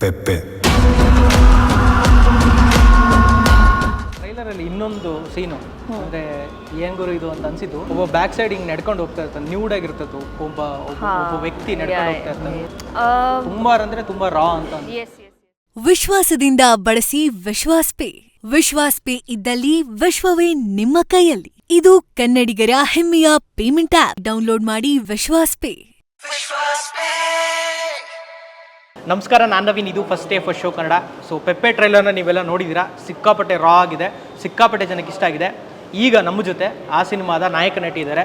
Pepe. Trailer ಅಲ್ಲಿ ಇನ್ನೊಂದು ಸೀನು ಅಂದ್ರೆ ಏನ್ ಗುರು ಇದು ಅಂತ ಅನ್ಸಿದ್ದು ಒಬ್ಬ ಬ್ಯಾಕ್ ಸೈಡ್ ಹಿಂಗ್ ನಡ್ಕೊಂಡು ಹೋಗ್ತಾ ಇರ್ತಾನೆ ನ್ಯೂಡ್ ಆಗಿರ್ತದ್ದು ಒಬ್ಬ ಒಬ್ಬ ಒಬ್ಬ ವ್ಯಕ್ತಿ ನಡ್ಕೊಂಡು ಹೋಗ್ತಾ ಇರ್ತಾನೆ. ತುಂಬಾ ಅಂದ್ರೆ ತುಂಬಾ ರಾ ಅಂತ ಅನ್ಸುತ್ತೆ. ಎಸ್ ಎಸ್ ವಿಶ್ವಾಸದಿಂದ ಬಳಸಿ ವಿಶ್ವಾಸ್ ಪೇ. ವಿಶ್ವಾಸ್ ಪೇ ಇದ್ದಲ್ಲಿ ವಿಶ್ವವೇ ನಿಮ್ಮ ಕೈಯಲ್ಲಿ. ಇದು ಕನ್ನಡಿಗರ ಹೆಮ್ಮೆಯ ಪೇಮೆಂಟ್ ಆಪ್ ಡೌನ್ಲೋಡ್ ಮಾಡಿ ವಿಶ್ವಾಸ್ ಪೇ. ನಮಸ್ಕಾರ ನಾನು ನವೀನ್. ಇದು first day first show Kannada. So Peppe ಟ್ರೈಲರ್ನ ನೀವೆಲ್ಲ ನೋಡಿದ್ದೀರಾ? ಸಿಕ್ಕಾಪಟ್ಟೆ ರಾ ಆಗಿದೆ ಸಿಕ್ಕಾಪಟ್ಟೆ ಜನಕ್ಕೆ ಇಷ್ಟ ಆಗಿದೆ. ಈಗ ನಮ್ಮ ಜೊತೆ ಆ ಸಿನಿಮಾದ ನಾಯಕ ನಟಿ ಇದ್ದಾರೆ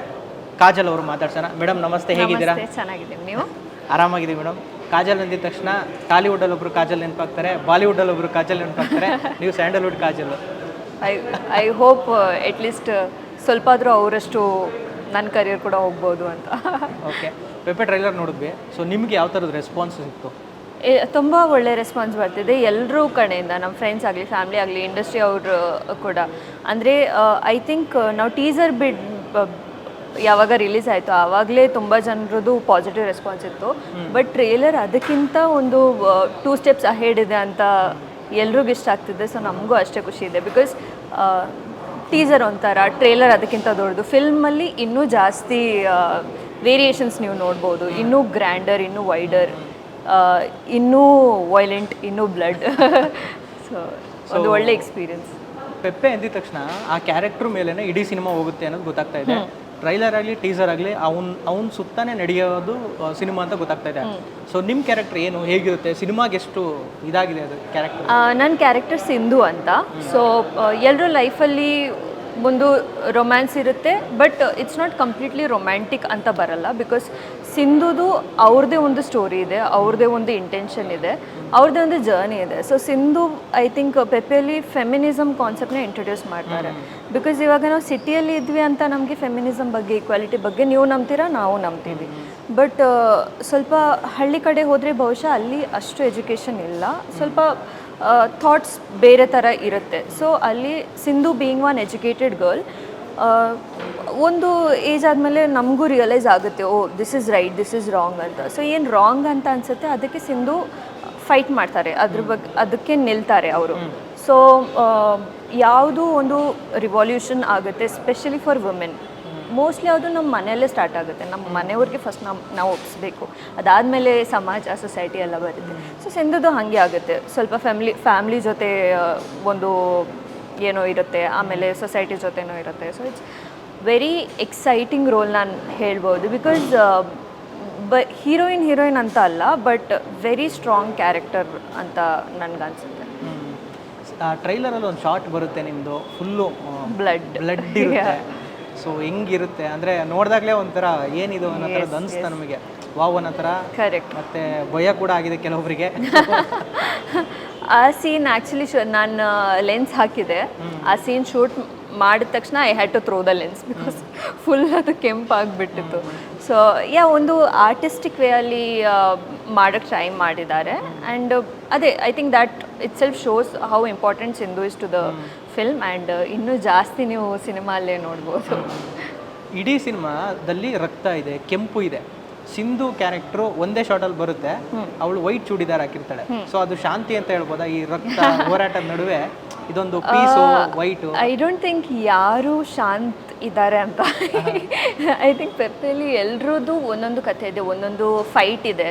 ಕಾಜಲ್ ಅವರು ಮಾತಾಡ್ಸೋಣ. ಮೇಡಮ್ ನಮಸ್ತೆ. ಹೇಗಿದ್ದೀರಾ? ಚೆನ್ನಾಗಿದ್ದೀನಿ ನೀವು? ಆರಾಮಾಗಿದ್ದೀವಿ ಮೇಡಮ್ ಕಾಜಲ್ ಅಂದಿದ ತಕ್ಷಣ ಟಾಲಿವುಡಲ್ಲಿ ಒಬ್ರು ಕಾಜಲ್ ನೆನಪಾಗ್ತಾರೆ ಬಾಲಿವುಡಲ್ಲಿ ಒಬ್ರು ಕಾಜಲ್ ನೆನಪಾಗ್ತಾರೆ. ನೀವು Sandalwood Kajal. I I hope at least ಸ್ವಲ್ಪ ಆದರೂ ಅವರಷ್ಟು ನನ್ನ ಕರಿಯರ್ ಕೂಡ ಹೋಗ್ಬೋದು ಅಂತ. ಓಕೆ ಪೆಪ್ಪೆ ಟ್ರೈಲರ್ ನೋಡಿದ್ವಿ. ಸೊ ನಿಮಗೆ ಯಾವ ಥರದ ರೆಸ್ಪಾನ್ಸ್ ಸಿಕ್ತು? ತುಂಬ ಒಳ್ಳೆ ರೆಸ್ಪಾನ್ಸ್ ಬರ್ತಿದೆ ಎಲ್ಲರೂ ಕಡೆಯಿಂದ ನಮ್ಮ ಫ್ರೆಂಡ್ಸ್ ಆಗಲಿ ಫ್ಯಾಮಿಲಿ ಆಗಲಿ ಇಂಡಸ್ಟ್ರಿ ಅವರು ಕೂಡ. ಅಂದರೆ ಐ ಥಿಂಕ್ ನಾವು ಟೀಸರ್ ಬಿಡ್ ಯಾವಾಗ ರಿಲೀಸ್ ಆಯಿತು ಆವಾಗಲೇ ತುಂಬ ಜನರದು ಪಾಸಿಟಿವ್ ರೆಸ್ಪಾನ್ಸ್ ಇತ್ತು. ಬಟ್ ಟ್ರೇಲರ್ ಅದಕ್ಕಿಂತ ಒಂದು ಟೂ ಸ್ಟೆಪ್ಸ್ ಅಹೆಡ್ ಇದೆ ಅಂತ ಎಲ್ರಿಗೂ ಇಷ್ಟ ಆಗ್ತಿದೆ. ಸೊ ನಮಗೂ ಅಷ್ಟೇ ಖುಷಿ ಇದೆ. ಬಿಕಾಸ್ ಟೀಸರ್ ಒಂಥರ ಟ್ರೇಲರ್ ಅದಕ್ಕಿಂತ ದೊಡ್ಡದು. ಫಿಲ್ಮಲ್ಲಿ ಇನ್ನೂ ಜಾಸ್ತಿ ವೇರಿಯೇಷನ್ಸ್ ನೀವು ನೋಡ್ಬೋದು. ಇನ್ನೂ ಗ್ರ್ಯಾಂಡರ್ ಇನ್ನೂ ವೈಡರ್ ಇನ್ನೂ ವೈಲೆಂಟ್ ಇನ್ನೂ ಬ್ಲಡ್ ಸೊ ಒಂದು ಒಳ್ಳೆ ಎಕ್ಸ್ಪೀರಿಯನ್ಸ್ ಪೆಪ್ಪೆ ಎಂದಿದ ತಕ್ಷಣ ಆ ಕ್ಯಾರೆಕ್ಟರ್ ಮೇಲೇ ಇಡೀ ಸಿನಿಮಾ ಹೋಗುತ್ತೆ ಅನ್ನೋದು ಗೊತ್ತಾಗ್ತಾ ಇದೆ. ಟ್ರೈಲರ್ ಆಗಲಿ ಟೀಸರ್ ಆಗಲಿ ಅವ್ನ ಅವ್ನ ಸುತ್ತಾನೆ ನಡೆಯೋದು ಸಿನಿಮಾ ಅಂತ ಗೊತ್ತಾಗ್ತಾ ಇದೆ. ಸೊ ನಿಮ್ಮ ಕ್ಯಾರೆಕ್ಟರ್ ಏನು ಹೇಗಿರುತ್ತೆ? ಸಿನಿಮಾಗೆ ಎಷ್ಟು ಇದಾಗಿದೆ ಅದು ಕ್ಯಾರೆಕ್ಟರ್ ನನ್ನ ಕ್ಯಾರೆಕ್ಟರ್ ಸಿಂಧು ಅಂತ. ಸೊ ಎಲ್ಲರೂ ಲೈಫಲ್ಲಿ ಒಂದು ರೊಮ್ಯಾನ್ಸ್ ಇರುತ್ತೆ but it's not completely romantic ಅಂತ ಬರಲ್ಲ ಬಿಕಾಸ್ ಸಿಂಧುದು ಅವ್ರದ್ದೇ ಒಂದು ಸ್ಟೋರಿ ಇದೆ ಅವ್ರದ್ದೇ ಒಂದು ಇಂಟೆನ್ಷನ್ ಇದೆ ಅವ್ರದ್ದೇ ಒಂದು ಜರ್ನಿ ಇದೆ. ಸೊ ಸಿಂಧು ಐ ಥಿಂಕ್ ಪೆಪೆಯಲ್ಲಿ ಫೆಮಿನಿಸಮ್ ಕಾನ್ಸೆಪ್ಟ್ನ ಇಂಟ್ರೊಡ್ಯೂಸ್ ಮಾಡ್ತಾರೆ. ಬಿಕಾಸ್ ಇವಾಗ ನಾವು ಸಿಟಿಯಲ್ಲಿ ಇದ್ವಿ ಅಂತ ನಮಗೆ ಫೆಮಿನಿಸಮ್ ಬಗ್ಗೆ ಈಕ್ವಾಲಿಟಿ ಬಗ್ಗೆ ನೀವು ನಂಬ್ತೀರಾ ನಾವು ನಂಬ್ತೀವಿ. ಬಟ್ ಸ್ವಲ್ಪ ಹಳ್ಳಿ ಕಡೆ ಹೋದರೆ ಬಹುಶಃ ಅಲ್ಲಿ ಅಷ್ಟು ಎಜುಕೇಷನ್ ಇಲ್ಲ. ಸ್ವಲ್ಪ ಥಾಟ್ಸ್ ಬೇರೆ ಥರ ಇರುತ್ತೆ. ಸೊ ಅಲ್ಲಿ Sindhu being one educated girl ಒಂದು ಏಜ್ ಆದಮೇಲೆ ನಮಗೂ ರಿಯಲೈಸ್ ಆಗುತ್ತೆ ಓ this is right this is wrong ಅಂತ. ಸೊ ಏನು ರಾಂಗ್ ಅಂತ ಅನಿಸುತ್ತೆ ಅದಕ್ಕೆ ಸಿಂಧು ಫೈಟ್ ಮಾಡ್ತಾರೆ. ಅದ್ರ ಬಗ್ಗೆ ಅದಕ್ಕೆ ನಿಲ್ತಾರೆ ಅವರು. ಸೊ ಯಾವುದು ಒಂದು ರಿವಾಲ್ಯೂಷನ್ ಆಗುತ್ತೆ ಸ್ಪೆಷಲಿ ಫಾರ್ ವುಮೆನ್ ಮೋಸ್ಟ್ಲಿ ಅದು ನಮ್ಮ ಮನೆಯಲ್ಲೇ ಸ್ಟಾರ್ಟ್ ಆಗುತ್ತೆ. ನಮ್ಮ ಮನೆಯವ್ರಿಗೆ ಫಸ್ಟ್ ನಾವು ನಾವು ಒಪ್ಪಿಸ್ಬೇಕು ಅದಾದಮೇಲೆ ಸಮಾಜ ಸೊಸೈಟಿ ಎಲ್ಲ ಬರುತ್ತೆ. ಸೊ ಸಿಂಧುದು ಹಾಗೆ ಆಗುತ್ತೆ. ಸ್ವಲ್ಪ ಫ್ಯಾಮ್ಲಿ ಫ್ಯಾಮ್ಲಿ ಜೊತೆ ಒಂದು ಏನೋ ಇರುತ್ತೆ. ಆಮೇಲೆ ಸೊಸೈಟಿ ಜೊತೆನೋ ಇರುತ್ತೆ. So it's very exciting role ನಾನು ಹೇಳ್ಬೋದು. ಬಿಕಾಸ್ ಬ ಹೀರೋಯಿನ್ ಹೀರೋಯಿನ್ ಅಂತ ಅಲ್ಲ ಬಟ್ ವೆರಿ ಸ್ಟ್ರಾಂಗ್ ಕ್ಯಾರೆಕ್ಟರ್ ಅಂತ ನನಗನ್ಸುತ್ತೆ. ಆ ಟ್ರೈಲರಲ್ಲಿ ಒಂದು ಶಾರ್ಟ್ ಬರುತ್ತೆ ನಿಮ್ಮದು ಫುಲ್ಲು ಬ್ಲಡ್ ಬ್ಲಡ್ ಇರುತ್ತೆ. ಸೊ ಹೆಂಗಿರುತ್ತೆ? ಅಂದರೆ ನೋಡಿದಾಗಲೇ ಒಂಥರ ಏನಿದು ಅನ್ನೋ ಥರದ್ದು ಅನಿಸ್ತಾ ನಮಗೆ. ವಾವ್ ಅನ್ನೋ ಥರ. ಕರೆಕ್ಟ್ ಮತ್ತೆ ಭಯ ಕೂಡ ಆಗಿದೆ ಕೆಲವೊಬ್ಬರಿಗೆ ಆ ಸೀನ್ ಆ್ಯಕ್ಚುಲಿ ಶೂ ನಾನು ಲೆನ್ಸ್ ಹಾಕಿದೆ. ಆ ಸೀನ್ ಶೂಟ್ ಮಾಡಿದ ತಕ್ಷಣ I had to throw the lens because full ಅದು ಕೆಂಪಾಗಿಬಿಟ್ಟಿತ್ತು. ಸೊ ಯಾ ಒಂದು ಆರ್ಟಿಸ್ಟಿಕ್ ವೇ ಅಲ್ಲಿ ಮಾಡೋಕ್ಕೆ ಟ್ರೈ ಮಾಡಿದ್ದಾರೆ. ಆ್ಯಂಡ್ ಅದೇ I think that itself shows how important Sindhu is to the film and ಇನ್ನೂ ಜಾಸ್ತಿ ನೀವು ಸಿನಿಮಾ ಅಲ್ಲೇ ನೋಡ್ಬೋದು ಇಡೀ ಸಿನಿಮಾದಲ್ಲಿ ರಕ್ತ ಇದೆ ಕೆಂಪು ಇದೆ. ಸಿಂಧು ಕ್ಯಾರೆಕ್ಟ್ರು ಒಂದೇ ಶಾರ್ಟಲ್ಲಿ ಬರುತ್ತೆ. ಅವಳು ವೈಟ್ ಚೂಡಿದಾರ್ ಹಾಕಿರ್ತಾಳೆ. ಸೊ ಅದು ಶಾಂತಿ ಅಂತ ಹೇಳ್ಬೋದಾ? ಈ ರಕ್ತ ಹೋರಾಟದ ನಡುವೆ ಇದೊಂದು ಪೀಸು ವೈಟ್ ಐ ಡೋಂಟ್ ಥಿಂಕ್ ಯಾರು ಶಾಂತ್ ಇದ್ದಾರೆ ಅಂತ. ಐ ಥಿಂಕ್ ಪೆಪ್ಪೆಲಿ ಎಲ್ರದ್ದು ಒಂದೊಂದು ಕಥೆ ಇದೆ ಒಂದೊಂದು ಫೈಟ್ ಇದೆ.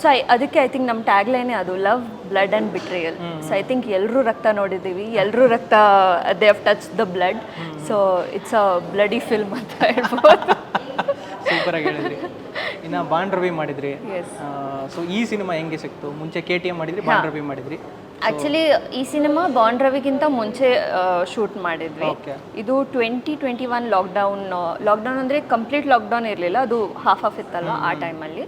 ಸೊ ಅದಕ್ಕೆ ಐ ಥಿಂಕ್ ನಮ್ಮ ಟ್ಯಾಗ್ ಲೈನೇ ಅದು love blood and betrayal so I think ಎಲ್ಲರೂ ರಕ್ತ ನೋಡಿದ್ದೀವಿ ಎಲ್ಲರೂ ರಕ್ತ they have touch the blood so it's a bloody film ಅಂತ ಹೇಳ್ಬೋದು. ಸೂಪರ್ ಆಗಿ ಹೇಳಿದ್ರಿ. ಇನ್ನ ಬಾಂಡ್ ರವಿ ಮಾಡಿದ್ರಿ. ಸೊ ಈ ಸಿನಿಮಾ ಹೆಂಗೆ ಸಿಕ್ತು? ಮುಂಚೆ ಕೆ ಟಿ ಎಂ ಮಾಡಿದ್ರಿ ಬಾಂಡ್ ರವಿ ಮಾಡಿದ್ರಿ. ಆಕ್ಚುಲಿ ಈ ಸಿನಿಮಾ ಬಾಂಡ್ ರವಿಗಿಂತ ಮುಂಚೆ ಶೂಟ್ ಮಾಡಿದ್ವಿ. ಇದು twenty twenty one lockdown lockdown ಅಂದರೆ ಕಂಪ್ಲೀಟ್ ಲಾಕ್ಡೌನ್ ಇರಲಿಲ್ಲ. ಅದು ಹಾಫ್ ಆಫ್ ಇತ್ತಲ್ಲ ಆ ಟೈಮಲ್ಲಿ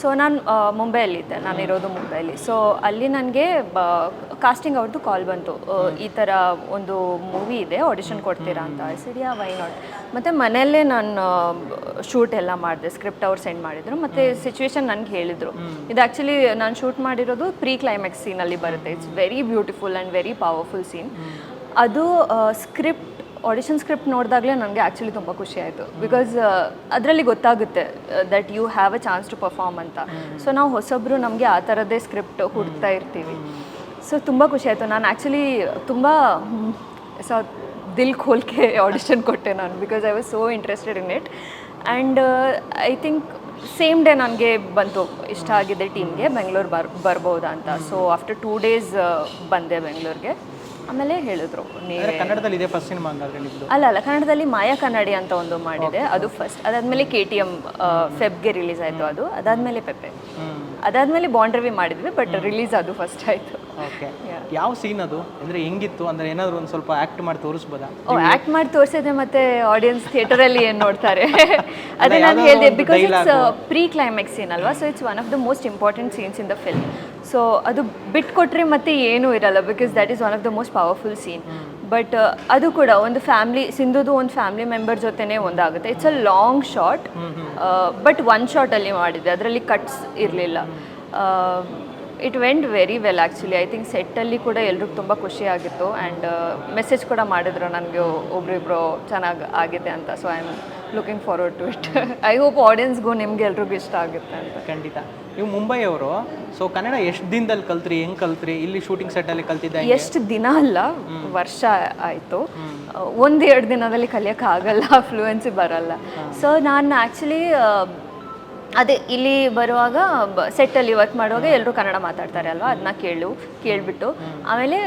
ಸೊ ನಾನು ಮುಂಬೈಯಲ್ಲಿದ್ದೆ. ನಾನು ಇರೋದು ಮುಂಬೈಲಿ ಸೊ ಅಲ್ಲಿ ನನಗೆ ಕಾಸ್ಟಿಂಗ್ ಅವ್ರದ್ದು ಕಾಲ್ ಬಂತು. ಈ ಥರ ಒಂದು ಮೂವಿ ಇದೆ ಆಡಿಷನ್ ಕೊಡ್ತೀರಾ ಅಂತ ಸಿಡಿಯಾ ವೈ ನಾಟ್ ಮತ್ತು ಮನೆಯಲ್ಲೇ ನಾನು ಶೂಟ್ ಎಲ್ಲ ಮಾಡಿದೆ. ಸ್ಕ್ರಿಪ್ಟ್ ಅವ್ರು ಸೆಂಡ್ ಮಾಡಿದ್ರು. ಮತ್ತು ಸಿಚುವೇಶನ್ ನನಗೆ ಹೇಳಿದರು. ಇದು ಆ್ಯಕ್ಚುಲಿ ನಾನು ಶೂಟ್ ಮಾಡಿರೋದು ಪ್ರೀ ಕ್ಲೈಮ್ಯಾಕ್ಸ್ ಸೀನಲ್ಲಿ ಬರುತ್ತೆ. It's very beautiful and very powerful scene ಅದು ಸ್ಕ್ರಿಪ್ಟ್ ಆಡಿಷನ್ ಸ್ಕ್ರಿಪ್ಟ್ ನೋಡಿದಾಗಲೇ ನನಗೆ ಆ್ಯಕ್ಚುಲಿ ತುಂಬ ಖುಷಿ ಆಯಿತು. ಬಿಕಾಸ್ ಅದರಲ್ಲಿ ಗೊತ್ತಾಗುತ್ತೆ that you have a chance to perform ಅಂತ. ಸೊ ನಾವು ಹೊಸೊಬ್ಬರು ನಮಗೆ ಆ ಥರದ್ದೇ ಸ್ಕ್ರಿಪ್ಟ್ ಹುಡ್ತಾ ಇರ್ತೀವಿ. ಸೊ ತುಂಬ ಖುಷಿ ಆಯಿತು. ನಾನು ಆ್ಯಕ್ಚುಲಿ ತುಂಬ ಸೊ, ದಿಲ್ ಖೋಲ್ಕೆ ಆಡಿಷನ್ ಕೊಟ್ಟೆ ನಾನು because I was so interested in it and I think same day ನನಗೆ ಬಂತು. ಇಷ್ಟ ಆಗಿದೆ ಟೀಮ್ಗೆ ಬೆಂಗಳೂರು ಬರ್ ಬರ್ಬೋದಾ ಅಂತ. ಸೊ ಆಫ್ಟರ್ ಟೂ ಡೇಸ್ ಬಂದೆ ಬೆಂಗಳೂರಿಗೆ. ಆಮೇಲೆ ಹೇಳಿದ್ರು ನೀವೇ ಕನ್ನಡದಲ್ಲಿ ಇದೆ ಫಸ್ಟ್ ಸಿನಿಮಾ ಅಲ್ಲ ಅಲ್ಲ ಕನ್ನಡದಲ್ಲಿ ಮಾಯಾ ಕನ್ನಡಿ ಅಂತ ಒಂದು ಮಾಡಿದೆ. ಅದು ಫಸ್ಟ್ ಅದಾದ್ಮೇಲೆ ಕೆ ಟಿ ಎಂ ಫೆಬ್ಗೆ ರಿಲೀಸ್ ಆಯಿತು ಅದು. ಅದಾದ್ಮೇಲೆ ಪೆಪ್ಪೆ ಅದಾದ್ಮೇಲೆ ಬಾಂಡ್ರವಿ ಮಾಡಿದ್ವಿ ಬಟ್ ರಿಲೀಸ್ ಅದು ಫಸ್ಟ್ ಆಯ್ತು. ಓಕೆ ಯಾವ ಸೀನ್ ಅದು? ಅಂದ್ರೆ ಹೆಂಗಿತ್ತು? ಅಂದ್ರೆ ಏನಾದ್ರು ಒಂದು ಸ್ವಲ್ಪ ಆಕ್ಟ್ ಮಾಡಿ ತೋರಿಸ್ಬೋದಾ? ಓ ಆ್ಯಕ್ಟ್ ಮಾಡಿ ತೋರಿಸಿದ್ರೆ ಮತ್ತೆ ಆಡಿಯನ್ಸ್ ಥಿಯೇಟರಲ್ಲಿ ಏನು ನೋಡ್ತಾರೆ? ಅದೇ ನಾನು ಹೇಳಿದೆ because it's pre climax scene ಅಲ್ವಾ so it's one of the most important scenes in the film so ಅದು ಬಿಟ್ಕೊಟ್ರೆ ಮತ್ತೆ ಏನೂ ಇರಲ್ಲ because that is one of the most powerful scene but ಅದು ಕೂಡ ಒಂದು ಫ್ಯಾಮಿಲಿ ಸಿಂಧುದು ಒಂದು ಫ್ಯಾಮಿಲಿ ಮೆಂಬರ್ ಜೊತೆನೇ ಒಂದಾಗುತ್ತೆ. It's a long short but one ಶಾರ್ಟಲ್ಲಿ ಮಾಡಿದೆ ಅದರಲ್ಲಿ ಕಟ್ಸ್ ಇರಲಿಲ್ಲ. It went very well actually I think ಸೆಟ್ಟಲ್ಲಿ ಕೂಡ ಎಲ್ರಿಗೂ ತುಂಬ ಖುಷಿ ಆಗಿತ್ತು. ಆ್ಯಂಡ್ ಮೆಸೇಜ್ ಕೂಡ ಮಾಡಿದ್ರು. ನನಗೆ ಒಬ್ರಿಬ್ರು ಚೆನ್ನಾಗಿ ಆಗಿದೆ ಅಂತ. So I am looking forward to it I hope ಆಡಿಯನ್ಸ್ಗೂ ನಿಮ್ಗೆ ಎಲ್ರಿಗೂ ಇಷ್ಟ ಆಗುತ್ತೆ ಅಂತ. ಖಂಡಿತ. ನೀವು ಮುಂಬೈಯವರು ಸೊ ಕನ್ನಡ ಎಷ್ಟು ದಿನದಲ್ಲಿ ಕಲ್ತ್ರಿ ಹೆಂಗ್ ಕಲ್ತ್ರಿ? ಇಲ್ಲಿ ಶೂಟಿಂಗ್ ಸೆಟ್ಟಲ್ಲಿ ಕಲ್ತಿದ್ದೆ ಎಷ್ಟು ದಿನ ಅಲ್ಲ ವರ್ಷ ಆಯಿತು. ಒಂದು ಎರಡು ದಿನದಲ್ಲಿ ಕಲಿಯೋಕ್ಕಾಗಲ್ಲ ಫ್ಲೂಯೆನ್ಸಿ ಬರಲ್ಲ. ಸೊ ನಾನು ಆ್ಯಕ್ಚುಲಿ ಅದೇ ಇಲ್ಲಿ ಬರುವಾಗ ಸೆಟ್ಟಲ್ಲಿ ವರ್ಕ್ ಮಾಡುವಾಗ ಎಲ್ಲರೂ ಕನ್ನಡ ಮಾತಾಡ್ತಾರೆ ಅಲ್ವಾ? ಅದನ್ನ ಕೇಳು ಕೇಳ್ಬಿಟ್ಟು. ಆಮೇಲೆ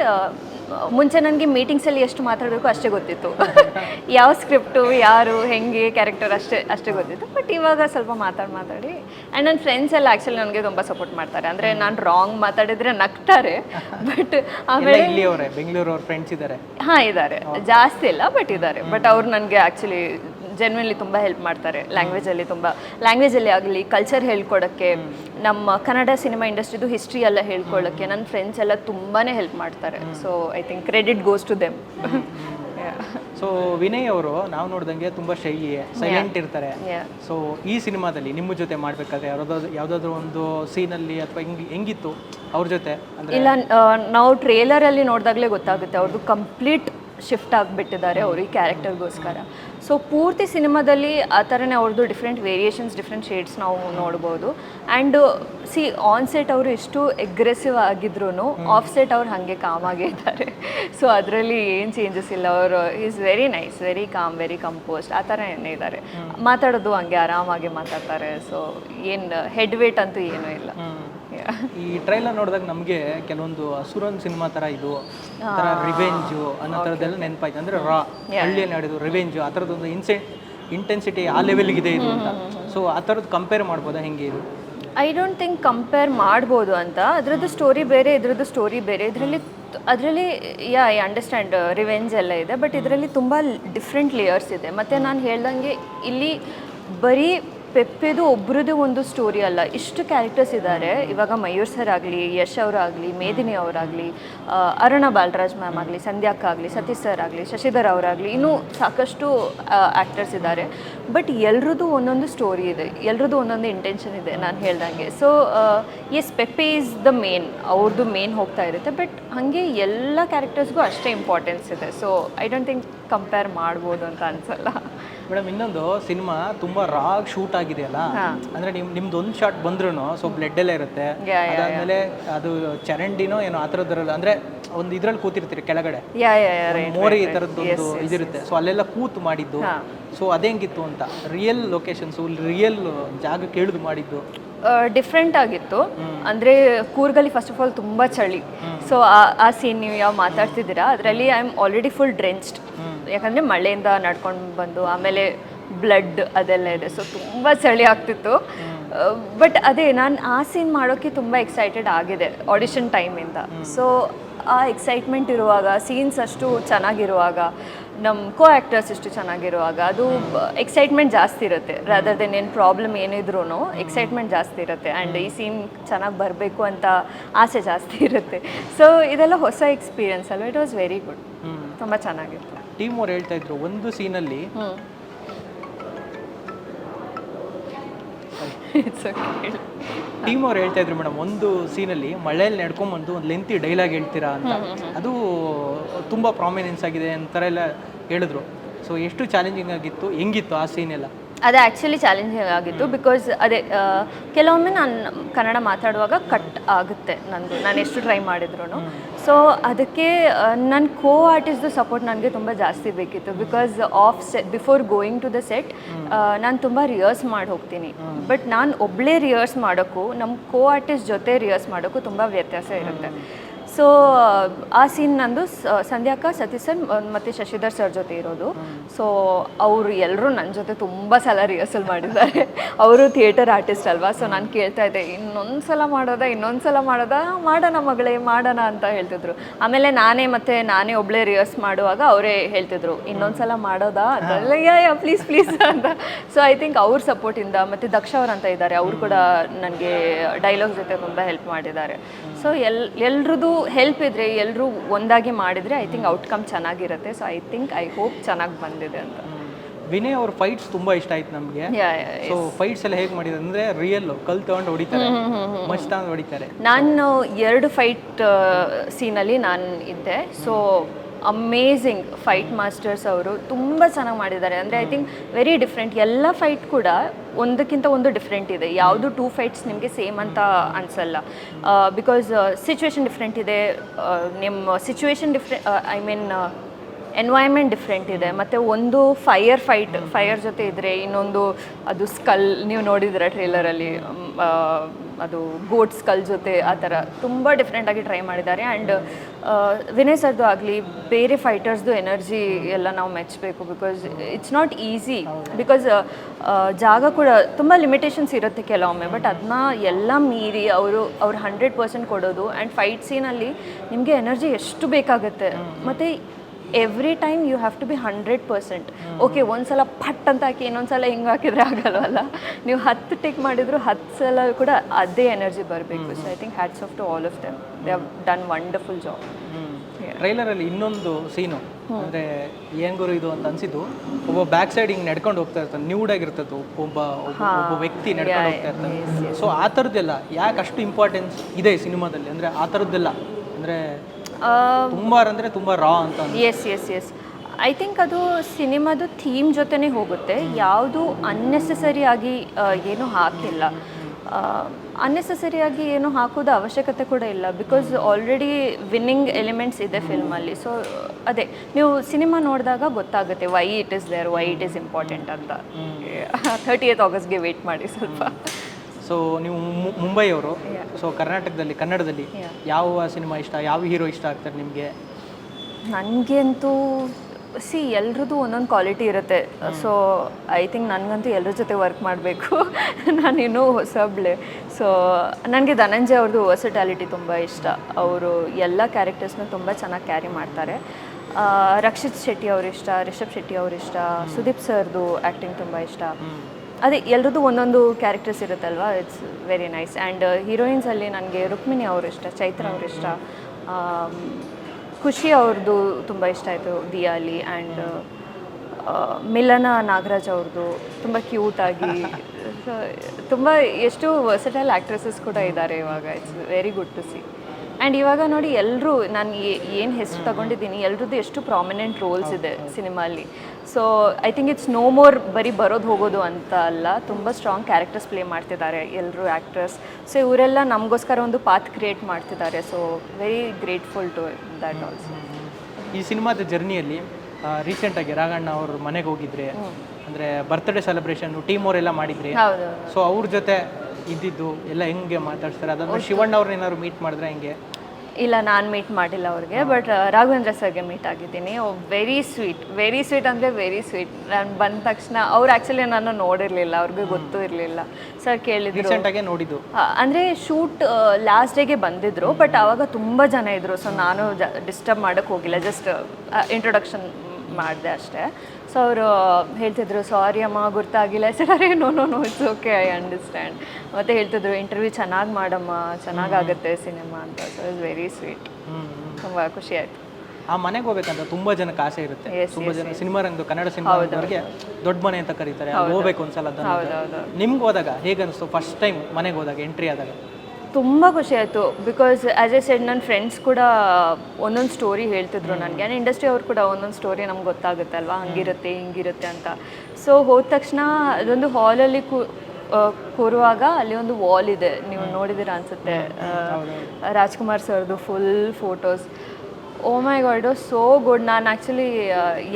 ಮುಂಚೆ ನನಗೆ ಮೀಟಿಂಗ್ಸಲ್ಲಿ ಎಷ್ಟು ಮಾತಾಡಬೇಕು ಅಷ್ಟೇ ಗೊತ್ತಿತ್ತು. ಯಾವ ಸ್ಕ್ರಿಪ್ಟು ಯಾರು ಹೆಂಗೆ ಕ್ಯಾರೆಕ್ಟರ್ ಅಷ್ಟೇ ಅಷ್ಟೇ ಗೊತ್ತಿತ್ತು. ಬಟ್ ಇವಾಗ ಸ್ವಲ್ಪ ಮಾತಾಡಿ ಮಾತಾಡಿ. ಆ್ಯಂಡ್ ನನ್ನ ಫ್ರೆಂಡ್ಸ್ ಎಲ್ಲ ಆ್ಯಕ್ಚುಲಿ ನನಗೆ ತುಂಬ ಸಪೋರ್ಟ್ ಮಾಡ್ತಾರೆ. ಅಂದರೆ ನಾನು ರಾಂಗ್ ಮಾತಾಡಿದ್ರೆ ನಗ್ತಾರೆ. ಬಟ್ ಆಮೇಲೆ ಬೆಂಗಳೂರು ಅವ್ರ ಫ್ರೆಂಡ್ಸ್ ಇದ್ದಾರೆ ಹಾಂ ಇದ್ದಾರೆ. ಜಾಸ್ತಿ ಇಲ್ಲ ಬಟ್ ಇದ್ದಾರೆ. ಬಟ್ ಅವ್ರು ನನಗೆ ಆ್ಯಕ್ಚುಲಿ ಜೆನ್ವನ್ಲಿ ತುಂಬ ಹೆಲ್ಪ್ ಮಾಡ್ತಾರೆ. ಲ್ಯಾಂಗ್ವೇಜಲ್ಲಿ ತುಂಬ. ಲ್ಯಾಂಗ್ವೇಜಲ್ಲಿ ಆಗಲಿ ಕಲ್ಚರ್ ಹೇಳ್ಕೊಡೋಕ್ಕೆ ನಮ್ಮ ಕನ್ನಡ ಸಿನಿಮಾ ಇಂಡಸ್ಟ್ರಿದು ಹಿಸ್ಟ್ರಿ ಎಲ್ಲ ಹೇಳ್ಕೊಳ್ಳೋಕ್ಕೆ ನನ್ನ ಫ್ರೆಂಡ್ಸ್ ಎಲ್ಲ ತುಂಬಾ ಹೆಲ್ಪ್ ಮಾಡ್ತಾರೆ. So I think credit goes to them so Vinay ಅವರು ನಾವು ನೋಡ್ದಂಗೆ ತುಂಬಾ ಶೈ ಸೈಲೆಂಟ್ ಇರ್ತಾರೆ. ಸೊ ಈ ಸಿನಿಮಾದಲ್ಲಿ ನಿಮ್ಮ ಜೊತೆ ಮಾಡ್ಬೇಕಾದ್ರೆ ಯಾವ್ದಾದ್ರು ಒಂದು ಒಂದು ಸೀನಲ್ಲಿ ಅಥವಾ ಹೆಂಗ್ ಹೆಂಗಿತ್ತು ಅವ್ರ ಜೊತೆ? ಇಲ್ಲ ನಾವು ನಾವು ಟ್ರೇಲರಲ್ಲಿ ನೋಡಿದಾಗಲೇ ಗೊತ್ತಾಗುತ್ತೆ. ಅವ್ರದ್ದು ಕಂಪ್ಲೀಟ್ ಶಿಫ್ಟ್ ಆಗಿಬಿಟ್ಟಿದ್ದಾರೆ ಅವರು ಈ ಕ್ಯಾರೆಕ್ಟರ್ಗೋಸ್ಕರ. ಸೊ ಪೂರ್ತಿ ಸಿನಿಮಾದಲ್ಲಿ ಆ ಥರನೇ ಅವ್ರದ್ದು ಡಿಫ್ರೆಂಟ್ ವೇರಿಯೇಷನ್ಸ್ ಡಿಫ್ರೆಂಟ್ ಶೇಡ್ಸ್ ನಾವು ನೋಡ್ಬೋದು. ಆ್ಯಂಡ್ ಸಿ ಆನ್ ಸೆಟ್ ಅವರು ಎಷ್ಟು ಎಗ್ರೆಸಿವ್ ಆಗಿದ್ರು ಆಫ್ ಸೆಟ್ ಅವ್ರು ಹಾಗೆ ಆಗೇ ಇದ್ದಾರೆ. ಸೊ ಅದರಲ್ಲಿ ಏನು ಚೇಂಜಸ್ ಇಲ್ಲ ಅವರು. Is very nice very calm very composed ಆ ಥರ ಏನೇ ಇದ್ದಾರೆ ಮಾತಾಡೋದು ಹಂಗೆ ಆರಾಮಾಗಿ ಮಾತಾಡ್ತಾರೆ. ಸೊ ಏನು ಹೆಡ್ ವೇಟ್ ಅಂತೂ ಏನೂ ಇಲ್ಲ. ಈ ಟ್ರೈಲರ್ ನೋಡಿದಾಗ ನಮಗೆ ಕೆಲವೊಂದು ಅಸುರನ್ ಸಿನಿಮಾ ತರ ಇದು ರಿವೆಂಜು ಅನ್ನೋ ಥರದ್ದೆಲ್ಲ ನೆನಪಾಯ್ತು. ಅಂದ್ರೆ ರಾ ಹಳ್ಳಿಯಲ್ಲಿ ನಡೆದು ರಿವೆಂಜು ಆ ಥರದ್ದೊಂದು ಇನ್ಸೆ ಇಂಟೆನ್ಸಿಟಿ ಆ ಲೆವೆಲ್ಗಿದೆ ಇದು ಅಂತ. ಸೊ ಆ ಥರದ್ದು ಕಂಪೇರ್ ಮಾಡ್ಬೋದಾ? ಹೆಂಗೆ ಇದು? ಐ ಡೋಂಟ್ ಥಿಂಕ್ ಕಂಪೇರ್ ಮಾಡ್ಬೋದು ಅಂತ. ಅದರದ್ದು ಸ್ಟೋರಿ ಬೇರೆ ಇದರದ್ದು ಸ್ಟೋರಿ ಬೇರೆ. ಇದರಲ್ಲಿ ಅದರಲ್ಲಿ ಯಾ ಐ ಅಂಡರ್ಸ್ಟ್ಯಾಂಡ್ ರಿವೆಂಜ್ ಎಲ್ಲ ಇದೆ. ಬಟ್ ಇದರಲ್ಲಿ ತುಂಬ ಡಿಫ್ರೆಂಟ್ ಲೇಯರ್ಸ್ ಇದೆ. ಮತ್ತು ನಾನು ಹೇಳ್ದಂಗೆ ಇಲ್ಲಿ ಬರೀ ಪೆಪ್ಪೆದು ಒಬ್ರದ್ದು ಒಂದು ಸ್ಟೋರಿ ಅಲ್ಲ. ಇಷ್ಟು ಕ್ಯಾರೆಕ್ಟರ್ಸ್ ಇದ್ದಾರೆ ಇವಾಗ ಮಯೂರ್ ಸರ್ ಆಗಲಿ, ಯಶ್ ಅವರಾಗಲಿ, ಮೇದಿನಿ ಅವರಾಗಲಿ ಅರುಣ ಬಾಲರಾಜ್ ಮ್ಯಾಮ್ ಆಗಲಿ ಸಂಧ್ಯಾಕ್ಕ ಆಗಲಿ, ಸತೀಶ್ ಸರ್ ಆಗಲಿ, ಶಶಿಧರ್ ಅವರಾಗಲಿ ಇನ್ನೂ ಸಾಕಷ್ಟು ಆ್ಯಕ್ಟರ್ಸ್ ಇದ್ದಾರೆ ಬಟ್ ಎಲ್ರದ್ದು ಒಂದೊಂದು ಸ್ಟೋರಿ ಇದೆ. ಎಲ್ರದ್ದು ಒಂದೊಂದು ಇಂಟೆನ್ಷನ್ ಇದೆ ನಾನು ಹೇಳ್ದಂಗೆ. So yes Pepe is the main ಅವ್ರದ್ದು ಮೇನ್ ಹೋಗ್ತಾ ಇರುತ್ತೆ. ಬಟ್ ಹಾಗೆ ಎಲ್ಲ ಕ್ಯಾರೆಕ್ಟರ್ಸ್ಗೂ ಅಷ್ಟೇ ಇಂಪಾರ್ಟೆನ್ಸ್ ಇದೆ. So I don't think compare ಮಾಡ್ಬೋದು ಅಂತ ಅನ್ಸಲ್ಲ. ಮೇಡಮ್ ಇನ್ನೊಂದು ಸಿನಿಮಾ ತುಂಬಾ ರಾಗ್ ಶೂಟ್ ಆಗಿದೆಯಲ್ಲ? ಅಂದ್ರೆ ನಿಮ್ ನಿಮ್ದು ಒಂದ್ ಶಾಟ್ ಬಂದ್ರು ಸೊ ಬ್ಲಡ್ ಎಲ್ಲ ಇರುತ್ತೆ ಅದಾದ್ಮೇಲೆ ಅದು ಚರಂಡಿನೋ ಏನೋ ಆ ಥರದ್ರಲ್ಲಿ ಅಂದ್ರೆ ಒಂದು ಇದ್ರಲ್ಲಿ ಕೂತಿರ್ತೀರಿ ಕೆಳಗಡೆ? ಮೋರಿ ಈ ಥರದ್ದೊಂದು ಇದಿರುತ್ತೆ. ಸೊ ಅಲ್ಲೆಲ್ಲ ಕೂತು ಮಾಡಿದ್ದು. ಸೊ ಅದೇಂಗಿತ್ತು ಅಂತ? ರಿಯಲ್ ಲೊಕೇಶನ್ಸು ರಿಯಲ್ ಜಾಗ ಕೇಳಿದು ಮಾಡಿದ್ದು. ಡಿಫ್ರೆಂಟ್ ಆಗಿತ್ತು. ಅಂದ್ರೆ ಕೂರ್ಗಲ್ಲಿ ಫಸ್ಟ್ ಆಫ್ ಆಲ್ ತುಂಬಾ ಚಳಿ. ಸೊ ಆ ಸೀನ್ ನೀವು ಯಾವ ಮಾತಾಡ್ತಿದ್ದೀರಾ? ಅದರಲ್ಲಿ I am already full drenched ಯಾಕಂದರೆ ಮಳೆಯಿಂದ ನಡ್ಕೊಂಡು ಬಂದು ಆಮೇಲೆ ಬ್ಲಡ್ ಅದೆಲ್ಲ ಇದೆ. ಸೊ ತುಂಬ ಚಳಿ ಆಗ್ತಿತ್ತು. ಬಟ್ ಅದೇ ನಾನು ಆ ಸೀನ್ ಮಾಡೋಕ್ಕೆ ತುಂಬ ಎಕ್ಸೈಟೆಡ್ ಆಗಿದೆ ಆಡಿಷನ್ ಟೈಮಿಂದ ಸೊ ಆ ಎಕ್ಸೈಟ್ಮೆಂಟ್ ಇರುವಾಗ ಸೀನ್ಸ್ ಅಷ್ಟು ಚೆನ್ನಾಗಿರುವಾಗ ನಮ್ಮ ಕೋ ಆ್ಯಕ್ಟರ್ಸ್ ಇಷ್ಟು ಚೆನ್ನಾಗಿರುವಾಗ ಅದು ಎಕ್ಸೈಟ್ಮೆಂಟ್ ಜಾಸ್ತಿ ಇರುತ್ತೆ. ರಾದರ್ ದೆನ್ ಏನು ಪ್ರಾಬ್ಲಮ್ ಏನಿದ್ರು ಎಕ್ಸೈಟ್ಮೆಂಟ್ ಜಾಸ್ತಿ ಇರುತ್ತೆ. ಆ್ಯಂಡ್ ಈ ಸೀನ್ ಚೆನ್ನಾಗಿ ಬರಬೇಕು ಅಂತ ಆಸೆ ಜಾಸ್ತಿ ಇರುತ್ತೆ. ಸೊ ಇದೆಲ್ಲ ಹೊಸ ಎಕ್ಸ್ಪೀರಿಯನ್ಸ್ ಅಲ್ವಾ? ಇಟ್ ವಾಸ್ ವೆರಿ ಗುಡ್ ತುಂಬ ಚೆನ್ನಾಗಿತ್ತು. ಟೀಮ್ ಅವ್ರು ಹೇಳ್ತಾ ಇದ್ರು ಒಂದು ಸೀನಲ್ಲಿ ಟೀಮ್ ಅವ್ರು ಹೇಳ್ತಾ ಇದ್ರು ಮೇಡಮ್ ಒಂದು ಸೀನಲ್ಲಿ ಮಳೆಯಲ್ಲಿ ನಡ್ಕೊಂಬಂದು ಒಂದು ಲೆಂತಿ ಡೈಲಾಗ್ ಹೇಳ್ತೀರಾ ಅಂತ. ಅದು ತುಂಬಾ ಪ್ರಾಮಿನೆನ್ಸ್ ಆಗಿದೆ ಅಂತಾರೆಲ್ಲ ಹೇಳಿದ್ರು. ಸೊ ಎಷ್ಟು ಚಾಲೆಂಜಿಂಗ್ ಆಗಿತ್ತು ಹೆಂಗಿತ್ತು ಆ ಸೀನ್ ಎಲ್ಲ? ಅದೇ ಆ್ಯಕ್ಚುಲಿ ಚಾಲೆಂಜಿಂಗ್ ಆಗಿತ್ತು ಬಿಕಾಸ್ ಅದೇ ಕೆಲವೊಮ್ಮೆ ನಾನು ಕನ್ನಡ ಮಾತಾಡುವಾಗ ಕಟ್ ಆಗುತ್ತೆ ನಂದು. ನಾನು ಎಷ್ಟು ಟ್ರೈ ಮಾಡಿದ್ರು ಸೊ ಅದಕ್ಕೆ ನನ್ನ ಕೋ ಆರ್ಟಿಸ್ಟ್ದು ಸಪೋರ್ಟ್ ನನಗೆ ತುಂಬ ಜಾಸ್ತಿ ಬೇಕಿತ್ತು because of set before going to the set ನಾನು ತುಂಬ ರಿಯರ್ಸ್ ಮಾಡಿ ಹೋಗ್ತೀನಿ. ಬಟ್ ನಾನು ಒಬ್ಬಳೇ ರಿಯರ್ಸ್ ಮಾಡೋಕ್ಕೂ ನಮ್ಮ ಕೋ ಆರ್ಟಿಸ್ಟ್ ಜೊತೆ ರಿಯರ್ಸ್ ಮಾಡೋಕ್ಕೂ ತುಂಬ ವ್ಯತ್ಯಾಸ ಇರುತ್ತೆ. ಸೊ ಆ ಸೀನ್ ನಂದು ಸಂಧ್ಯಾಕ ಸತೀಶ್ ಸರ್ ಮತ್ತು ಶಶಿಧರ್ ಸರ್ ಜೊತೆ ಇರೋದು. ಸೊ ಅವರು ಎಲ್ಲರೂ ನನ್ನ ಜೊತೆ ತುಂಬ ಸಲ ರಿಹರ್ಸಲ್ ಮಾಡಿದ್ದಾರೆ. ಅವರು ಥಿಯೇಟರ್ ಆರ್ಟಿಸ್ಟ್ ಅಲ್ವಾ? ಸೊ ನಾನು ಕೇಳ್ತಾ ಇದ್ದೆ ಇನ್ನೊಂದು ಸಲ ಮಾಡೋದಾ? ಇನ್ನೊಂದು ಸಲ ಮಾಡೋದಾ? ಮಾಡೋಣ ಮಗಳೇ ಮಾಡೋಣ ಅಂತ ಹೇಳ್ತಿದ್ರು. ಆಮೇಲೆ ನಾನೇ ಮತ್ತೆ ನಾನೇ ಒಬ್ಳೆ ರಿಹರ್ಸ್ ಮಾಡುವಾಗ ಅವರೇ ಹೇಳ್ತಿದ್ರು ಇನ್ನೊಂದು ಸಲ ಮಾಡೋದಾ? ಅಂತ. ಯಾ ಯಾ ಪ್ಲೀಸ್ ಪ್ಲೀಸ್ ಅಂತ. ಸೊ ಐ ಥಿಂಕ್ ಅವ್ರ ಸಪೋರ್ಟಿಂದ ಮತ್ತು ದಕ್ಷ ಅವ್ರು ಅಂತ ಇದ್ದಾರೆ. ಅವರು ಕೂಡ ನನಗೆ ಡೈಲಾಗ್ ಜೊತೆ ತುಂಬ ಹೆಲ್ಪ್ ಮಾಡಿದ್ದಾರೆ. ಸೊ ಎಲ್ ಎಲ್ರದ್ದು ಹೆಲ್ಪ್ ಇದ್ರೆ ಎಲ್ಲರೂ ಒಂದಾಗಿ ಮಾಡಿದರೆ ಐ ಥಿಂಕ್ ಔಟ್ಕಮ್ ಚೆನ್ನಾಗಿರುತ್ತೆ. So I think I hope ಚೆನ್ನಾಗಿ ಬಂದಿದೆ ಅಂತ. ವಿನಯ್ ಅವ್ರ ಫೈಟ್ಸ್ ತುಂಬಾ ಇಷ್ಟ ಆಯ್ತು ನಮಗೆ. ಯಾ ಸೊ ಫೈಟ್ಸ್ ಎಲ್ಲ ಹೇಗೆ ಮಾಡಿದ್ರು ಅಂದ್ರೆ ರಿಯಲ್ ಕಲ್ ತಗೊಂಡು ಹೊಡಿತಾರೆ. ಮಚ್ ತಗೊಂಡು ಹೊಡಿತಾರೆ. ನಾನು ಎರಡು ಫೈಟ್ ಸೀನಲ್ಲಿ ನಾನು ಇದ್ದೆ. ಸೊ ಅಮೇಝಿಂಗ್ ಫೈಟ್ ಮಾಸ್ಟರ್ಸ್ ಅವರು ತುಂಬ ಚೆನ್ನಾಗಿ ಮಾಡಿದ್ದಾರೆ. ಅಂದರೆ ಐ ಥಿಂಕ್ ವೆರಿ ಡಿಫ್ರೆಂಟ್ ಎಲ್ಲ ಫೈಟ್ ಕೂಡ ಒಂದಕ್ಕಿಂತ ಒಂದು ಡಿಫ್ರೆಂಟ್ ಇದೆ. ಯಾವುದು ಟೂ ಫೈಟ್ಸ್ ನಿಮಗೆ ಸೇಮ್ ಅಂತ ಅನಿಸಲ್ಲ. ಬಿಕಾಸ್ ಸಿಚುವೇಶನ್ ಡಿಫ್ರೆಂಟ್ ಇದೆ. ನಿಮ್ಮ situation different I mean environment different ಇದೆ. ಮತ್ತು ಒಂದು ಫೈರ್ ಫೈಟ್ ಫೈರ್ ಜೊತೆ ಇದ್ದರೆ ಇನ್ನೊಂದು ಅದು ಸ್ಕಲ್ ನೀವು ನೋಡಿದ್ರೆ ಟ್ರೇಲರಲ್ಲಿ ಅದು ಗೋಟ್ ಸ್ಕಲ್ ಜೊತೆ ಆ ಥರ ತುಂಬ ಡಿಫ್ರೆಂಟಾಗಿ ಟ್ರೈ ಮಾಡಿದ್ದಾರೆ. ಆ್ಯಂಡ್ ವಿನಯ್ ಸರ್ದು ಆಗಲಿ ಬೇರೆ ಫೈಟರ್ಸ್ದು ಎನರ್ಜಿ ಎಲ್ಲ ನಾವು ಮೆಚ್ಚಬೇಕು because it's not easy because ಜಾಗ ಕೂಡ ತುಂಬ ಲಿಮಿಟೇಷನ್ಸ್ ಇರುತ್ತೆ ಕೆಲವೊಮ್ಮೆ. ಬಟ್ ಅದನ್ನ ಎಲ್ಲ ಮೀರಿ ಅವರು, ಅವ್ರು ಹಂಡ್ರೆಡ್ ಪರ್ಸೆಂಟ್ ಕೊಡೋದು. ಆ್ಯಂಡ್ ಫೈಟ್ ಸೀನಲ್ಲಿ ನಿಮಗೆ ಎನರ್ಜಿ ಎಷ್ಟು ಬೇಕಾಗುತ್ತೆ. ಮತ್ತು every time you have to be hundred percent okay ಒಂದ್ಸಲ ಪಟ್ ಅಂತ ಹಾಕಿ ಇನ್ನೊಂದ್ಸಲ ಹಿಂಗೆ ಹಾಕಿದ್ರೆ ಆಗಲ್ವಲ್ಲ? ನೀವು ಹತ್ತು ಟೇಕ್ ಮಾಡಿದ್ರು ಹತ್ತು ಸಲ ಕೂಡ ಅದೇ ಎನರ್ಜಿ ಬರಬೇಕು. So I think hats off to all of them they have done wonderful job ಟ್ರೈಲರಲ್ಲಿ ಇನ್ನೊಂದು ಸೀನು ಅಂದ್ರೆ ಏನ್ ಗುರು ಇದು ಅಂತ ಅನ್ಸಿದ್ದು ಒಬ್ಬ ಬ್ಯಾಕ್ ಸೈಡ್ ಹಿಂಗೆ ನಡ್ಕೊಂಡು ಹೋಗ್ತಾ ಇರ್ತಾನೆ. ನ್ಯೂಡ್ ಆಗಿರ್ತದೆ ಒಬ್ಬ ಒಬ್ಬ ಒಬ್ಬ ವ್ಯಕ್ತಿ ನಡ್ಕೊಂಡು ಹೋಗ್ತಾ ಇರ್ತಾನೆ. ಸೊ ಆ ಥರದ್ದೆಲ್ಲ ಯಾಕೆ ಅಷ್ಟು ಇಂಪಾರ್ಟೆನ್ಸ್ ಇದೆ ಸಿನಿಮಾದಲ್ಲಿ? ಅಂದರೆ ಆ ಥರದ್ದೆಲ್ಲ ಅಂದ್ರೆ ತುಂಬಾ ಅಂದರೆ ತುಂಬಾ ರಾ ಅಂತ yes yes yes I think ಅದು ಸಿನಿಮಾದು ಥೀಮ್ ಜೊತೆನೇ ಹೋಗುತ್ತೆ. ಯಾವುದು ಅನ್ನೆಸೆಸರಿ ಆಗಿ ಏನು ಹಾಕಿಲ್ಲ. ಅನ್ನೆಸೆಸರಿಯಾಗಿ ಏನು ಹಾಕೋದು ಅವಶ್ಯಕತೆ ಕೂಡ ಇಲ್ಲ ಬಿಕಾಸ್ ಆಲ್ರೆಡಿ ವಿನ್ನಿಂಗ್ ಎಲಿಮೆಂಟ್ಸ್ ಇದೆ ಫಿಲ್ಮಲ್ಲಿ ಸೊ ಅದೇ ನೀವು ಸಿನಿಮಾ ನೋಡಿದಾಗ ಗೊತ್ತಾಗುತ್ತೆ why it is there why it is important ಅಂತ. ಥರ್ಟಿ ಏತ್ ಆಗಸ್ಟ್ಗೆ ವೆಯ್ಟ್ ಮಾಡಿ ಸ್ವಲ್ಪ. ಸೊ ನೀವು ಮುಂಬೈಯವರು ಸೊ ಕರ್ನಾಟಕದಲ್ಲಿ ಕನ್ನಡದಲ್ಲಿ ಯಾವ ಸಿನಿಮಾ ಇಷ್ಟ ಯಾವ ಹೀರೋ ಇಷ್ಟ ಆಗ್ತಾರೆ ನಿಮಗೆ? ನನಗೆ ಅಂತೂ ಸಿ ಎಲ್ರದ್ದು ಒಂದೊಂದು ಕ್ವಾಲಿಟಿ ಇರುತ್ತೆ. ಸೊ ಐ ಥಿಂಕ್ ನನಗಂತೂ ಎಲ್ಲರ ಜೊತೆ ವರ್ಕ್ ಮಾಡಬೇಕು. ನಾನಿನ್ನೂ ಹೊಸಬ್ಳೆ ಸೊ ನನಗೆ ಧನಂಜಯ ಅವ್ರದ್ದು ವರ್ಸಟಾಲಿಟಿ ತುಂಬ ಇಷ್ಟ. ಅವರು ಎಲ್ಲ ಕ್ಯಾರೆಕ್ಟರ್ಸ್ನ ತುಂಬ ಚೆನ್ನಾಗಿ ಕ್ಯಾರಿ ಮಾಡ್ತಾರೆ. ರಕ್ಷಿತ್ ಶೆಟ್ಟಿ ಅವ್ರ ಇಷ್ಟ ರಿಷಬ್ ಶೆಟ್ಟಿ ಅವ್ರ ಇಷ್ಟ ಸುದೀಪ್ ಸರ್ದು ಆ್ಯಕ್ಟಿಂಗ್ ತುಂಬ ಇಷ್ಟ. ಅದೇ ಎಲ್ರದ್ದು ಒಂದೊಂದು ಕ್ಯಾರೆಕ್ಟರ್ಸ್ ಇರುತ್ತಲ್ವಾ? ಇಟ್ಸ್ ವೆರಿ ನೈಸ್ ಆ್ಯಂಡ್ ಹೀರೋಯಿನ್ಸಲ್ಲಿ ನನಗೆ ರುಕ್ಮಿಣಿ ಅವ್ರ ಇಷ್ಟ ಚೈತ್ರ ಅವ್ರ ಇಷ್ಟ. ಖುಷಿ ಅವ್ರದ್ದು ತುಂಬ ಇಷ್ಟ ಆಯಿತು ದಿಯಾಲಿ ಆ್ಯಂಡ್ ಮಿಲನ ನಾಗರಾಜ್ ಅವ್ರದ್ದು ತುಂಬ ಕ್ಯೂಟಾಗಿ ತುಂಬ ಎಷ್ಟು ವರ್ಸಟೈಲ್ ಆ್ಯಕ್ಟ್ರೆಸಸ್ ಕೂಡ ಇದ್ದಾರೆ ಇವಾಗ. It's very good to see and ಇವಾಗ ನೋಡಿ ಎಲ್ಲರೂ ನಾನು ಏನು ಹೆಸರು ತಗೊಂಡಿದ್ದೀನಿ ಎಲ್ರದ್ದು ಎಷ್ಟು ಪ್ರಾಮಿನೆಂಟ್ ರೋಲ್ಸ್ ಇದೆ ಸಿನಿಮಾಲಿ. So I think it's no more ಬರೀ ಬರೋದು ಹೋಗೋದು ಅಂತ ಅಲ್ಲ ತುಂಬ ಸ್ಟ್ರಾಂಗ್ ಕ್ಯಾರೆಕ್ಟರ್ಸ್ ಪ್ಲೇ ಮಾಡ್ತಿದ್ದಾರೆ ಎಲ್ಲರೂ ಆ್ಯಕ್ಟರ್ಸ್ ಸೊ ಇವರೆಲ್ಲ ನಮಗೋಸ್ಕರ ಒಂದು ಪಾತ್ ಕ್ರಿಯೇಟ್ ಮಾಡ್ತಿದ್ದಾರೆ. So very grateful to that also ಈ ಸಿನಿಮಾದ ಜರ್ನಿಯಲ್ಲಿ ರೀಸೆಂಟಾಗಿ ರಾಘಣ್ಣ ಅವರು ಮನೆಗೆ ಹೋಗಿದ್ರೆ ಅಂದರೆ ಬರ್ತ್ಡೇ ಸೆಲೆಬ್ರೇಷನ್ ಟೀಮ್ ಅವರೆಲ್ಲ ಮಾಡಿದ್ರಿ ಸೊ ಅವ್ರ ಜೊತೆ ಇದ್ದಿದ್ದು ಎಲ್ಲ ಹೆಂಗೆ ಮಾತಾಡ್ತಾರೆ ಅದನ್ನು ಶಿವಣ್ಣ ಅವ್ರನ್ನ ಏನಾದ್ರು ಮೀಟ್ ಮಾಡಿದ್ರೆ ಹೆಂಗೆ? ಇಲ್ಲ ನಾನು ಮೀಟ್ ಮಾಡಿಲ್ಲ ಅವ್ರಿಗೆ ಬಟ್ ರಾಘವೇಂದ್ರ ಸರ್ಗೆ ಮೀಟ್ ಆಗಿದ್ದೀನಿ. ವೆರಿ ಸ್ವೀಟ್ ವೆರಿ ಸ್ವೀಟ್ ಅಂದರೆ ವೆರಿ ಸ್ವೀಟ್ ನಾನು ಬಂದ ತಕ್ಷಣ ಅವ್ರು ಆ್ಯಕ್ಚುಲಿ ನಾನು ನೋಡಿರಲಿಲ್ಲ ಅವ್ರಿಗೆ ಗೊತ್ತೂ ಇರಲಿಲ್ಲ. ಸರ್ ಕೇಳಿದ್ರು. ನೋಡಿದ್ದು. ಅಂದರೆ ಅಂದ್ರೆ ಶೂಟ್ ಲಾಸ್ಟ್ ಡೇಗೆ ಬಂದಿದ್ರು ಬಟ್ ಆವಾಗ ತುಂಬ ಜನ ಇದ್ದರು ಸೊ ನಾನು ಡಿಸ್ಟರ್ಬ್ ಮಾಡೋಕ್ಕೆ ಹೋಗಿಲ್ಲ ಜಸ್ಟ್ ಇಂಟ್ರೊಡಕ್ಷನ್ ಮಾಡಿದೆ ಅಷ್ಟೇ. ಸೊ ಅವರು ಹೇಳ್ತಿದ್ರು ಸಾರಿ ಅಮ್ಮ ಗುರ್ತಾಗಿಲ್ಲ. ಸರಿ no no no it's okay I understand ಮತ್ತೆ ಹೇಳ್ತಿದ್ರು ಇಂಟರ್ವ್ಯೂ ಚೆನ್ನಾಗಿ ಮಾಡಮ್ಮ ಚೆನ್ನಾಗಾಗುತ್ತೆ ಸಿನಿಮಾ ಅಂತ. ಸೊ ಇಸ್ ವೆರಿ ಸ್ವೀಟ್ ತುಂಬ ಖುಷಿ ಆಯ್ತು. ಆ ಮನೆಗೆ ಹೋಗ್ಬೇಕಂತ ತುಂಬಾ ಜನಕ್ಕೆ ಆಸೆ ಇರುತ್ತೆ. ತುಂಬಾ ಜನ ಸಿನಿಮಾ ರಂಗ ಕನ್ನಡ ಸಿನಿಮಾ ಅವರಿಗೆ ದೊಡ್ಡ ಮನೆ ಅಂತ ಕರೀತಾರೆ. ಹೋಗ್ಬೇಕು ಒಂದ್ಸಲ ನಿಮ್ಗೆ ಹೋದಾಗ ಹೇಗೆ ಅನಿಸ್ತು ಫಸ್ಟ್ ಟೈಮ್ ಮನೆಗೆ ಹೋದಾಗ ಎಂಟ್ರಿ ಆದಾಗ? ತುಂಬ ಖುಷಿ ಆಯಿತು. ಬಿಕಾಸ್ ಆ್ಯಸ್ ಎ ಸೆಡ್ ನನ್ನ ಫ್ರೆಂಡ್ಸ್ ಕೂಡ ಒಂದೊಂದು ಸ್ಟೋರಿ ಹೇಳ್ತಿದ್ರು ನನಗೆ. ಆ್ಯಂಡ್ ಇಂಡಸ್ಟ್ರಿ ಅವ್ರು ಕೂಡ ಒಂದೊಂದು ಸ್ಟೋರಿ ನಮ್ಗೆ ಗೊತ್ತಾಗುತ್ತೆ ಅಲ್ವಾ ಹಂಗಿರುತ್ತೆ ಹಿಂಗಿರುತ್ತೆ ಅಂತ. ಸೊ ಹೋದ ತಕ್ಷಣ ಅದೊಂದು ಹಾಲಲ್ಲಿ ಕೂ ಕೂರುವಾಗ ಅಲ್ಲಿ ಒಂದು ವಾಲ್ ಇದೆ. ನೀವು ನೋಡಿದಿರ ಅನ್ಸುತ್ತೆ. ರಾಜ್ಕುಮಾರ್ ಸರ್ದು full photos oh my god so good. ನಾನು ಆ್ಯಕ್ಚುಲಿ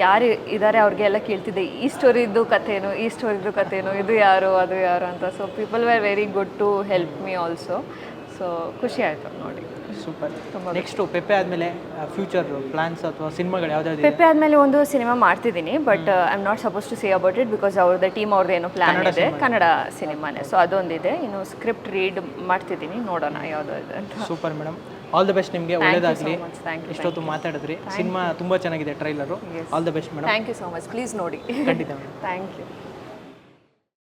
ಯಾರು ಇದ್ದಾರೆ ಅವ್ರಿಗೆಲ್ಲ ಕೇಳ್ತಿದ್ದೆ ಈ ಸ್ಟೋರಿದು ಕಥೆನು ಈ ಸ್ಟೋರಿದು ಕಥೆನು ಇದು ಯಾರು ಅದು ಯಾರು ಅಂತ. So people were very good to help me also so ಖುಷಿ ಆಯಿತು ನೋಡಿ. ಸೂಪರ್. ನೆಕ್ಸ್ಟು ಪೆಪ್ಪೆ ಆದಮೇಲೆ ಫ್ಯೂಚರ್ ಪ್ಲಾನ್ಸ್ ಅಥವಾ ಸಿನಿಮಾಗಳು ಯಾವ್ದಾವ್ದು ಪೆಪ್ಪೆ ಆದಮೇಲೆ ಒಂದು ಸಿನಿಮಾ ಮಾಡ್ತಿದ್ದೀನಿ but I am not suppose to say about it because ಅವ್ರದ್ದು ಟೀಮ್ ಅವ್ರದ್ದು ಏನೋ ಪ್ಲಾನ್ ಇದೆ. ಕನ್ನಡ ಸಿನಿಮಾನೇ ಸೊ ಅದೊಂದಿದೆ. ಇನ್ನು ಸ್ಕ್ರಿಪ್ಟ್ ರೀಡ್ ಮಾಡ್ತಿದ್ದೀನಿ ನೋಡೋಣ ಯಾವುದೋ ಇದೆ super madam. All the best ನಿಮಗೆ ಒಳ್ಳೇದಾಗಲಿ. ಇಷ್ಟೊತ್ತು ಮಾತಾಡಿದ್ರಿ. ಸಿನಿಮಾ ತುಂಬ ಚೆನ್ನಾಗಿದೆ trailer all the best madam thank you so much please ನೋಡಿ. ಖಂಡಿತ ಮೇಡಮ್ ಥ್ಯಾಂಕ್ ಯು